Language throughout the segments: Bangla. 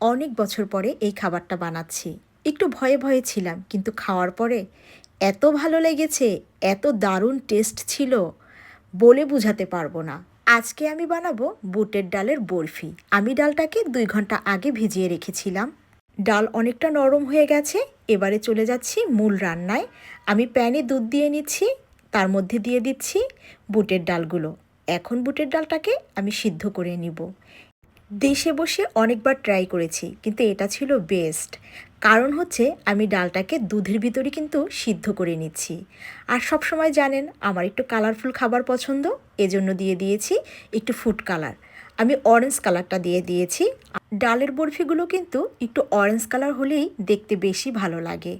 অনেক বছর পরে এই খাবারটা বানাচ্ছি। একটু ভয়ে ভয়ে ছিলাম, কিন্তু খাওয়ার পরে এত ভালো লেগেছে, এত দারুণ টেস্ট ছিল বলে বুঝাতে পারব না। আজকে আমি বানাবো বুটের ডালের বরফি। আমি ডালটাকে দুই ঘণ্টা আগে ভিজিয়ে রেখেছিলাম। ডাল অনেকটা নরম হয়ে গেছে, এবারে চলে যাচ্ছি মূল রান্নায়। আমি প্যানে দুধ দিয়ে নিচ্ছি, তার মধ্যে দিয়ে দিচ্ছি বুটের ডালগুলো। এখন বুটের ডালটাকে আমি সিদ্ধ করে নিব। দেশে বসে অনেকবার ট্রাই করেছি, কিন্তু এটা ছিল বেস্ট কারণ হচ্ছে আমি ডালটাকে দুধের ভিতরে কিন্তু সিদ্ধ করে নিচ্ছি। আর সব সময় জানেন, আমার একটু কালারফুল খাবার পছন্দ, এজন্য দিয়ে দিয়েছি একটু ফুড কালার আমি অরেঞ্জ কালারটা দিয়ে দিয়েছি। ডালের বরফিগুলো কিন্তু একটু অরেঞ্জ কালার হলেই দেখতে বেশি ভালো লাগে।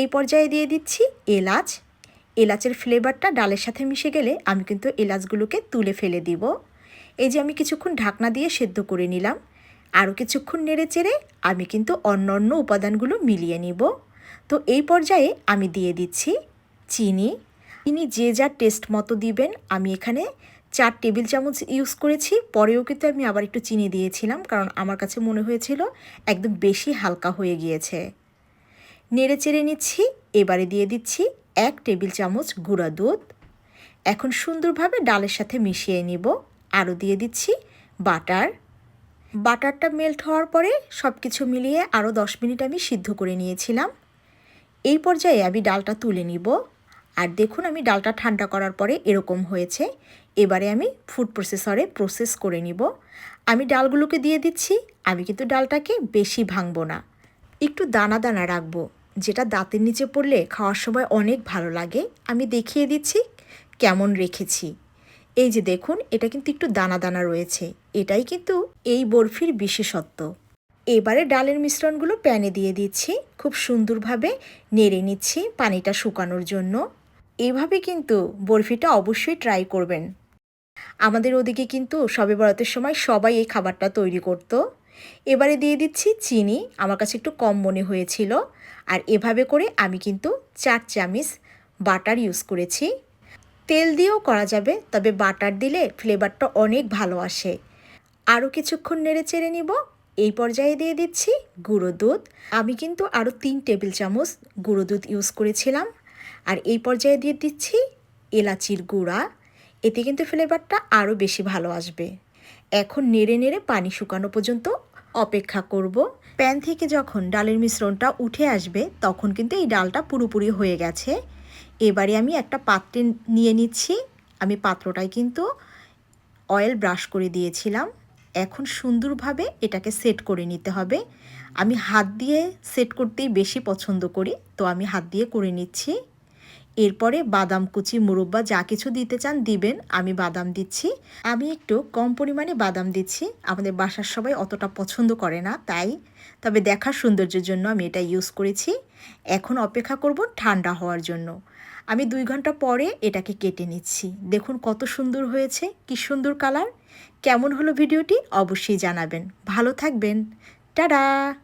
এই পর্যায়ে দিয়ে দিচ্ছি এলাচ। এলাচের ফ্লেভারটা ডালের সাথে মিশে গেলে আমি কিন্তু এলাচগুলোকে তুলে ফেলে দিব। এই যে আমি কিছুক্ষণ ঢাকনা দিয়ে সেদ্ধ করে নিলাম। আরও কিছুক্ষণ নেড়ে চেড়ে আমি কিন্তু অন্য অন্য উপাদানগুলো মিলিয়ে নিব। তো এই পর্যায়ে আমি দিয়ে দিচ্ছি চিনি। চিনি যে যার টেস্ট মতো দিবেন। আমি এখানে চার টেবিল চামচ ইউজ করেছি। পরেও কিন্তু আমি আবার একটু চিনি দিয়েছিলাম, কারণ আমার কাছে মনে হয়েছিল একদম বেশি হালকা হয়ে গিয়েছে। নেড়ে চেড়ে নিচ্ছি। এবারে দিয়ে দিচ্ছি এক টেবিল চামচ গুঁড়া দুধ। এখন সুন্দরভাবে ডালের সাথে মিশিয়ে নিব। আরও দিয়ে দিচ্ছি বাটার। বাটারটা মেল্ট হওয়ার পরে সব কিছু মিলিয়ে আরও দশ মিনিট আমি সিদ্ধ করে নিয়েছিলাম। এই পর্যায়ে আমি ডালটা তুলে নিব। আর দেখুন আমি ডালটা ঠান্ডা করার পরে এরকম হয়েছে। এবারে আমি ফুড প্রসেসরে প্রসেস করে নিব। আমি ডালগুলোকে দিয়ে দিচ্ছি। আমি কিন্তু ডালটাকে বেশি ভাঙবো না। একটু দানা দানা রাখব, যেটা দাঁতের নিচে পড়লে খাওয়ার সময় অনেক ভালো লাগে। আমি দেখিয়ে দিচ্ছি কেমন রেখেছি। এই যে দেখুন, এটা কিন্তু একটু দানা দানা রয়েছে। এটাই কিন্তু এই বরফির বিশেষত্ব। এবারে ডালের মিশ্রণগুলো প্যানে দিয়ে দিচ্ছি। খুব সুন্দরভাবে নেড়ে নিচ্ছি পানিটা শুকানোর জন্য। এভাবে কিন্তু বরফিটা অবশ্যই ট্রাই করবেন। আমাদের ওদিকে কিন্তু সবে বরাতের সময় সবাই এই খাবারটা তৈরি করতো। এবারে দিয়ে দিচ্ছি চিনি, আমার কাছে একটু কম মনে হয়েছিল। আর এভাবে করে আমি কিন্তু চার চামিচ বাটার ইউজ করেছি। তেল দিয়েও করা যাবে, তবে বাটার দিলে ফ্লেভারটা অনেক ভালো আসে। আরও কিছুক্ষণ নেড়ে চেড়ে নিব। এই পর্যায়ে দিয়ে দিচ্ছি গুঁড়ো দুধ। আমি কিন্তু আরও তিন টেবিল চামচ গুঁড়ো দুধ ইউজ করেছিলাম। আর এই পর্যায়ে দিয়ে দিচ্ছি এলাচির গুঁড়া। এতে কিন্তু ফ্লেভারটা আরও বেশি ভালো আসবে। এখন নেড়ে নেড়ে পানি শুকানো পর্যন্ত অপেক্ষা করব। প্যান থেকে যখন ডালের মিশ্রণটা উঠে আসবে, তখন কিন্তু এই ডালটা পুরোপুরি হয়ে গেছে। এবারে আমি একটা পাত্রে নিয়ে নিচ্ছি। আমি পাত্রটায় কিন্তু অয়েল ব্রাশ করে দিয়েছিলাম। এখন সুন্দরভাবে এটাকে সেট করে নিতে হবে। আমি হাত দিয়ে সেট করতেই বেশি পছন্দ করি, তো আমি হাত দিয়ে করে নিচ্ছি। এরপরে বাদাম কুচি মুরব্বা যা কিছু দিতে চান দিবেন, আমি বাদাম দিচ্ছি। আমি একটু কম পরিমাণে বাদাম দিচ্ছি। আমাদের বাসার সবাই অতটা পছন্দ করে না, তাই। তবে দেখার সৌন্দর্যের জন্য আমি এটা ইউজ করেছি। এখন অপেক্ষা করব ঠান্ডা হওয়ার জন্য। আমি দুই ঘণ্টা পরে এটাকে কেটে নিচ্ছি। দেখুন কত সুন্দর হয়েছে, কি সুন্দর কালার। কেমন হলো ভিডিওটি অবশ্যই জানাবেন। ভালো থাকবেন। টাডা